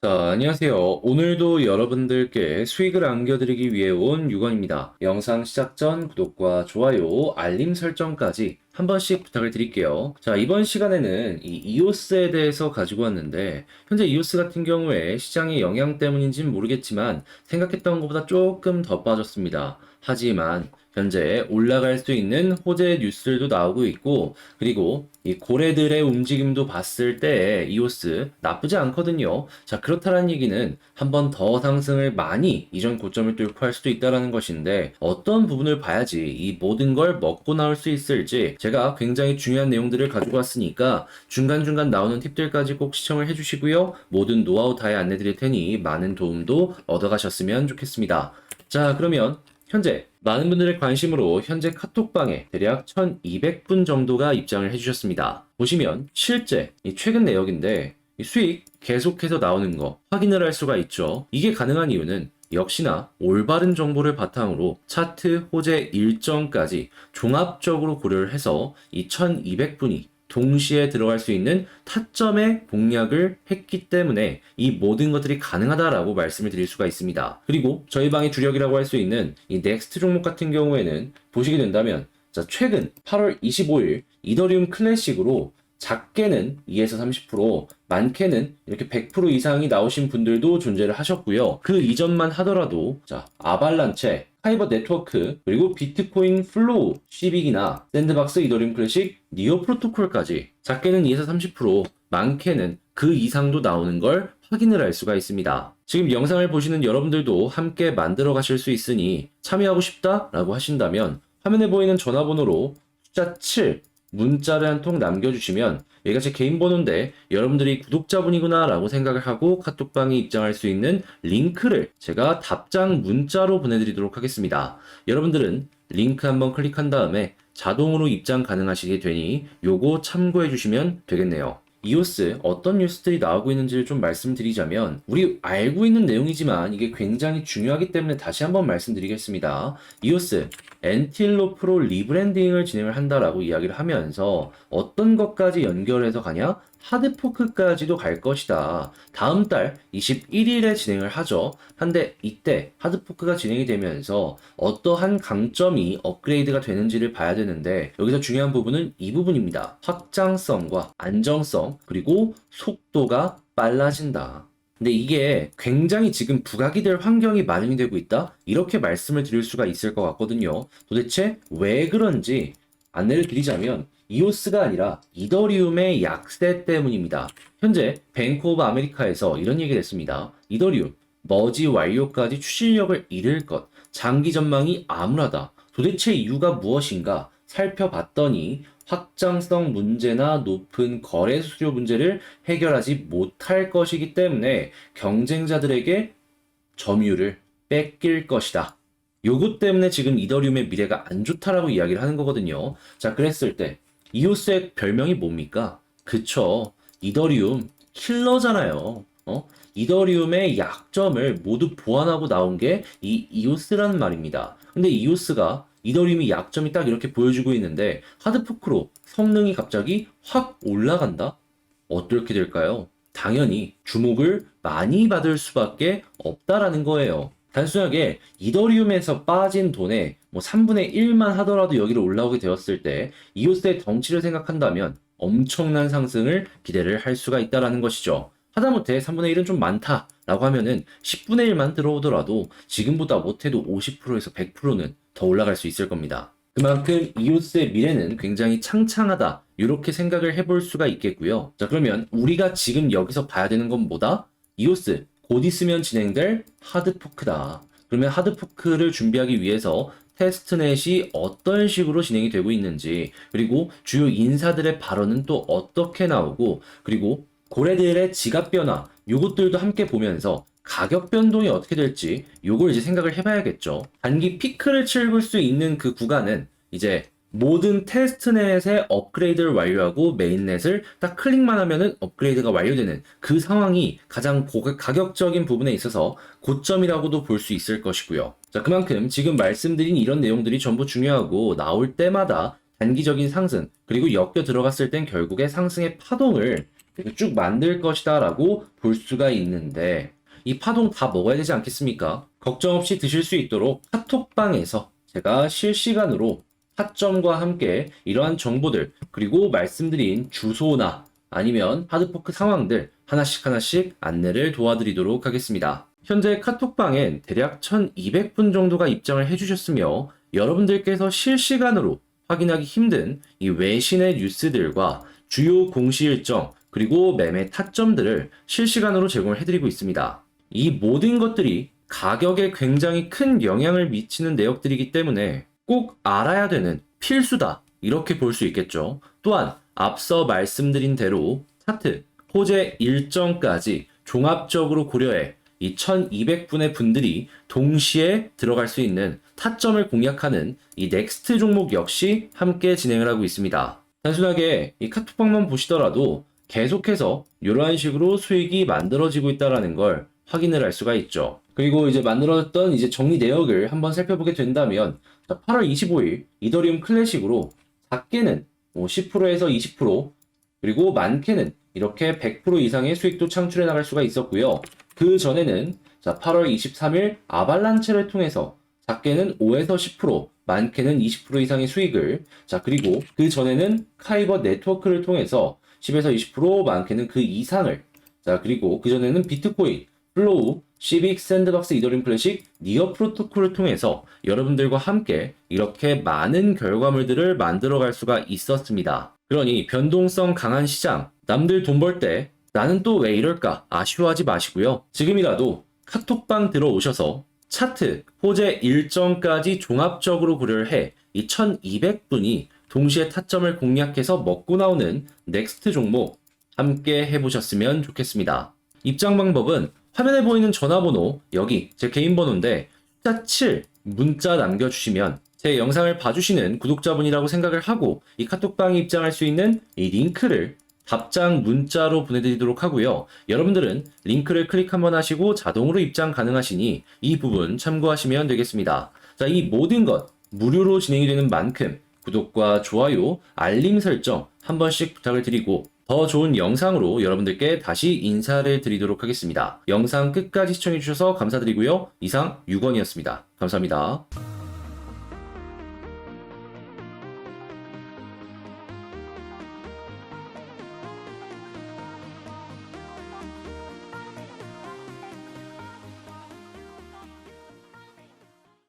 자, 안녕하세요. 오늘도 여러분들께 수익을 안겨드리기 위해 온 유건입니다. 영상 시작 전 구독과 좋아요, 알림 설정까지 한 번씩 부탁을 드릴게요. 자, 이번 시간에는 이 이오스에 대해서 가지고 왔는데, 현재 이오스 같은 경우에 시장의 영향 때문인지는 모르겠지만, 생각했던 것보다 조금 더 빠졌습니다. 하지만, 현재 올라갈 수 있는 호재 뉴스들도 나오고 있고, 그리고 이 고래들의 움직임도 봤을 때 이오스 나쁘지 않거든요. 자, 그렇다는 얘기는 한 번 더 상승을 많이 이전 고점을 뚫고 할 수도 있다라는 것인데 어떤 부분을 봐야지 이 모든 걸 먹고 나올 수 있을지 제가 굉장히 중요한 내용들을 가지고 왔으니까 중간중간 나오는 팁들까지 꼭 시청을 해주시고요. 모든 노하우 다에 안내 드릴 테니 많은 도움도 얻어가셨으면 좋겠습니다. 자, 그러면 현재 많은 분들의 관심으로 현재 카톡방에 대략 1200분 정도가 입장을 해주셨습니다. 보시면 실제 이 최근 내역인데 이 수익 계속해서 나오는 거 확인을 할 수가 있죠. 이게 가능한 이유는 역시나 올바른 정보를 바탕으로 차트 호재 일정까지 종합적으로 고려를 해서 이 1200분이 동시에 들어갈 수 있는 타점의 공략을 했기 때문에 이 모든 것들이 가능하다라고 말씀을 드릴 수가 있습니다. 그리고 저희 방의 주력이라고 할 수 있는 이 넥스트 종목 같은 경우에는 보시게 된다면 자, 최근 8월 25일 이더리움 클래식으로 작게는 2에서 30%, 많게는 이렇게 100% 이상이 나오신 분들도 존재를 하셨고요. 그 이전만 하더라도 자, 아발란체, 하이버 네트워크, 그리고 비트코인 플로우, 시빅이나 샌드박스 이더리움 클래식, 니오 프로토콜까지 작게는 2에서 30%, 많게는 그 이상도 나오는 걸 확인을 할 수가 있습니다. 지금 영상을 보시는 여러분들도 함께 만들어 가실 수 있으니 참여하고 싶다라고 하신다면 화면에 보이는 전화번호로 숫자 7 문자를 한 통 남겨주시면 얘가 제 개인 번호인데 여러분들이 구독자분이구나 라고 생각을 하고 카톡방에 입장할 수 있는 링크를 제가 답장 문자로 보내드리도록 하겠습니다. 여러분들은 링크 한번 클릭한 다음에 자동으로 입장 가능하시게 되니 요거 참고해 주시면 되겠네요. 이오스 어떤 뉴스들이 나오고 있는지를 좀 말씀드리자면 우리 알고 있는 내용이지만 이게 굉장히 중요하기 때문에 다시 한번 말씀드리겠습니다. 이오스 엔틸로프로 리브랜딩을 진행을 한다라고 이야기를 하면서 어떤 것까지 연결해서 가냐? 하드포크까지도 갈 것이다. 다음 달 21일에 진행을 하죠. 한데 이때 하드포크가 진행이 되면서 어떠한 강점이 업그레이드가 되는지를 봐야 되는데 여기서 중요한 부분은 이 부분입니다. 확장성과 안정성 그리고 속도가 빨라진다. 근데 이게 굉장히 지금 부각이 될 환경이 마련이 되고 있다? 이렇게 말씀을 드릴 수가 있을 것 같거든요. 도대체 왜 그런지 안내를 드리자면 이오스가 아니라 이더리움의 약세 때문입니다. 현재 뱅크 오브 아메리카에서 이런 얘기를 했습니다. 이더리움 머지 완료까지 추진력을 잃을 것, 장기 전망이 암울하다. 도대체 이유가 무엇인가 살펴봤더니 확장성 문제나 높은 거래 수수료 문제를 해결하지 못할 것이기 때문에 경쟁자들에게 점유율을 뺏길 것이다. 요것 때문에 지금 이더리움의 미래가 안 좋다라고 이야기를 하는 거거든요. 자, 그랬을 때 이오스의 별명이 뭡니까? 그쵸. 이더리움 킬러잖아요. 어? 이더리움의 약점을 모두 보완하고 나온 게 이 이오스라는 말입니다. 근데 이오스가 이더리움이 약점이 딱 이렇게 보여주고 있는데 하드포크로 성능이 갑자기 확 올라간다? 어떻게 될까요? 당연히 주목을 많이 받을 수밖에 없다라는 거예요. 단순하게 이더리움에서 빠진 돈의 뭐 3분의 1만 하더라도 여기로 올라오게 되었을 때 이오스의 덩치를 생각한다면 엄청난 상승을 기대를 할 수가 있다라는 것이죠. 하다못해 3분의 1은 좀 많다라고 하면은 10분의 1만 들어오더라도 지금보다 못해도 50%에서 100%는 더 올라갈 수 있을 겁니다. 그만큼 이오스의 미래는 굉장히 창창하다. 이렇게 생각을 해볼 수가 있겠고요. 자, 그러면 우리가 지금 여기서 봐야 되는 건 뭐다? 이오스 곧 있으면 진행될 하드포크다. 그러면 하드포크를 준비하기 위해서 테스트넷이 어떤 식으로 진행이 되고 있는지, 그리고 주요 인사들의 발언은 또 어떻게 나오고, 그리고 고래들의 지갑 변화, 요것들도 함께 보면서 가격 변동이 어떻게 될지 요걸 이제 생각을 해봐야겠죠. 단기 피크를 찍을 수 있는 그 구간은 이제 모든 테스트넷의 업그레이드를 완료하고 메인넷을 딱 클릭만 하면은 업그레이드가 완료되는 그 상황이 가장 고, 가격적인 부분에 있어서 고점이라고도 볼 수 있을 것이고요. 자, 그만큼 지금 말씀드린 이런 내용들이 전부 중요하고 나올 때마다 단기적인 상승, 그리고 엮여 들어갔을 땐 결국에 상승의 파동을 쭉 만들 것이다 라고 볼 수가 있는데 이 파동 다 먹어야 되지 않겠습니까? 걱정 없이 드실 수 있도록 카톡방에서 제가 실시간으로 타점과 함께 이러한 정보들 그리고 말씀드린 주소나 아니면 하드포크 상황들 하나씩 하나씩 안내를 도와드리도록 하겠습니다. 현재 카톡방엔 대략 1200분 정도가 입장을 해주셨으며 여러분들께서 실시간으로 확인하기 힘든 이 외신의 뉴스들과 주요 공시 일정 그리고 매매 타점들을 실시간으로 제공을 해드리고 있습니다. 이 모든 것들이 가격에 굉장히 큰 영향을 미치는 내역들이기 때문에 꼭 알아야 되는 필수다. 이렇게 볼 수 있겠죠. 또한 앞서 말씀드린 대로 차트, 호재 일정까지 종합적으로 고려해 이 1200분의 분들이 동시에 들어갈 수 있는 타점을 공략하는 이 넥스트 종목 역시 함께 진행을 하고 있습니다. 단순하게 이 카톡방만 보시더라도 계속해서 이러한 식으로 수익이 만들어지고 있다는 걸 확인을 할 수가 있죠. 그리고 이제 만들어졌던 이제 정리 내역을 한번 살펴보게 된다면 자, 8월 25일 이더리움 클래식으로 작게는 뭐 10%에서 20% 그리고 많게는 이렇게 100% 이상의 수익도 창출해 나갈 수가 있었고요. 그 전에는 자, 8월 23일 아발란체를 통해서 작게는 5에서 10%, 많게는 20% 이상의 수익을 자, 그리고 그 전에는 카이버 네트워크를 통해서 10에서 20%, 많게는 그 이상을 자, 그리고 그 전에는 비트코인, 플로우, 시빅, 샌드박스, 이더리움 클래식, 니어 프로토콜을 통해서 여러분들과 함께 이렇게 많은 결과물들을 만들어 갈 수가 있었습니다. 그러니 변동성 강한 시장, 남들 돈 벌 때 나는 또 왜 이럴까 아쉬워하지 마시고요. 지금이라도 카톡방 들어오셔서 차트, 호재 일정까지 종합적으로 고려를 해 이 1200분이 동시에 타점을 공략해서 먹고 나오는 넥스트 종목 함께 해보셨으면 좋겠습니다. 입장 방법은 화면에 보이는 전화번호 여기 제 개인 번호인데 숫자 7 문자 남겨주시면 제 영상을 봐주시는 구독자분이라고 생각을 하고 이 카톡방에 입장할 수 있는 이 링크를 답장 문자로 보내드리도록 하고요. 여러분들은 링크를 클릭 한번 하시고 자동으로 입장 가능하시니 이 부분 참고하시면 되겠습니다. 자, 이 모든 것 무료로 진행이 되는 만큼 구독과 좋아요, 알림 설정 한 번씩 부탁을 드리고 더 좋은 영상으로 여러분들께 다시 인사를 드리도록 하겠습니다. 영상 끝까지 시청해주셔서 감사드리고요. 이상 6원이었습니다. 감사합니다.